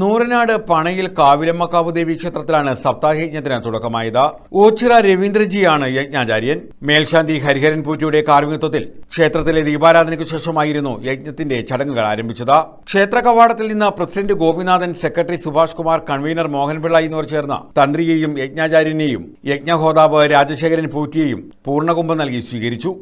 നൂറനാട് പണയിൽ കാവിലമ്മക്കാവ് ദേവി ക്ഷേത്രത്തിലാണ് സപ്താഹയജ്ഞത്തിന് തുടക്കമായത്. ഓച്ചിറ രവീന്ദ്രജിയാണ് യജ്ഞാചാര്യൻ. മേൽശാന്തി ഹരിഹരൻ പൂജയുടെ കാർമ്മികത്വത്തിൽ ക്ഷേത്രത്തിലെ ദീപാരാധനയ്ക്കു ശേഷമായിരുന്നു യജ്ഞത്തിന്റെ ചടങ്ങുകൾ ആരംഭിച്ചത്. ക്ഷേത്ര കവാടത്തിൽ നിന്ന് president Gopinathan secretary Subhash Kumar convener Mohan Pillai എന്നിവർ ചേർന്ന് തന്ത്രിയെയും യജ്ഞാചാര്യനെയും യജ്ഞഹോതാവ് രാജശേഖരൻ പൂറ്റിയെയും പൂർണകുംഭം നൽകി സ്വീകരിച്ചു.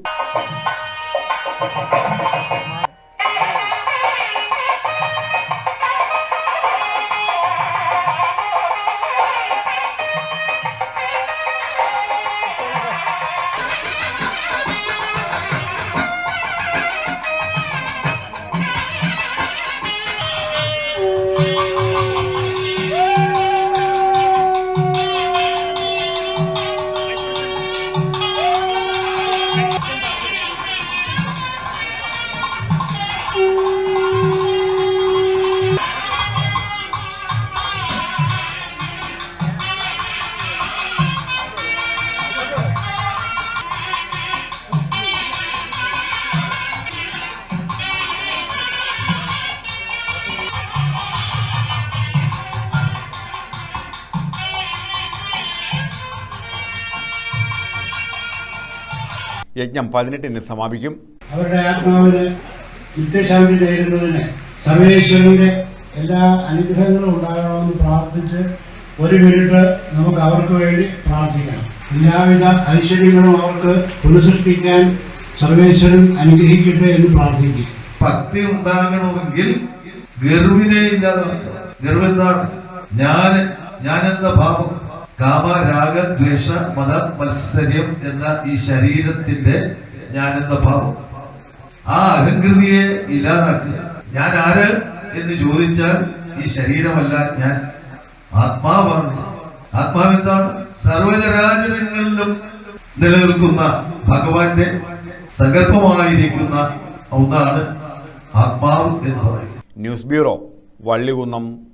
യജ്ഞം പതിനെട്ടിന് സമാപിക്കും. അവരുടെ ആത്മാവിന് നിത്യശാന്തി നേരുന്നതിന് സർവേശ്വരന്റെ എല്ലാ അനുഗ്രഹങ്ങളും ഉണ്ടാകണമെന്ന് പ്രാർത്ഥിച്ച് ഒരു മിനിറ്റ് നമുക്ക് അവർക്ക് വേണ്ടി പ്രാർത്ഥിക്കണം. എല്ലാവിധ ഐശ്വര്യങ്ങളും അവർക്ക് പുനഃസൃഷ്ടിക്കാൻ സർവേശ്വരൻ അനുഗ്രഹിക്കട്ടെ എന്ന് പ്രാർത്ഥിക്കും. ഭക്തി ഉണ്ടാകണമെങ്കിൽ ഗർവിനെ ഇല്ലാതെ ഗർവ് എന്താണ് ഞാൻ ഞാൻ എന്ന ഭാവം കാമ രാഗ ദ്വേഷ മത മത്സര്യം എന്ന ഈ ശരീരത്തിന്റെ ഞാൻ എന്ന ഭാവം ആ അഹങ്കൃതിയെ ഇല്ലാതാക്കുക. ഞാൻ ആര് എന്ന് ചോദിച്ചാൽ ഈ ശരീരമല്ല ഞാൻ. ആത്മാവാണ്. ആത്മാവെന്താണ്? സർവചരാചരങ്ങളിലും നിലനിൽക്കുന്ന ഭഗവാന്റെ സങ്കല്പമായിരിക്കുന്ന ഒന്നാണ് ആത്മാവ് എന്ന് പറയുന്നത്. News bureau Vallikunnam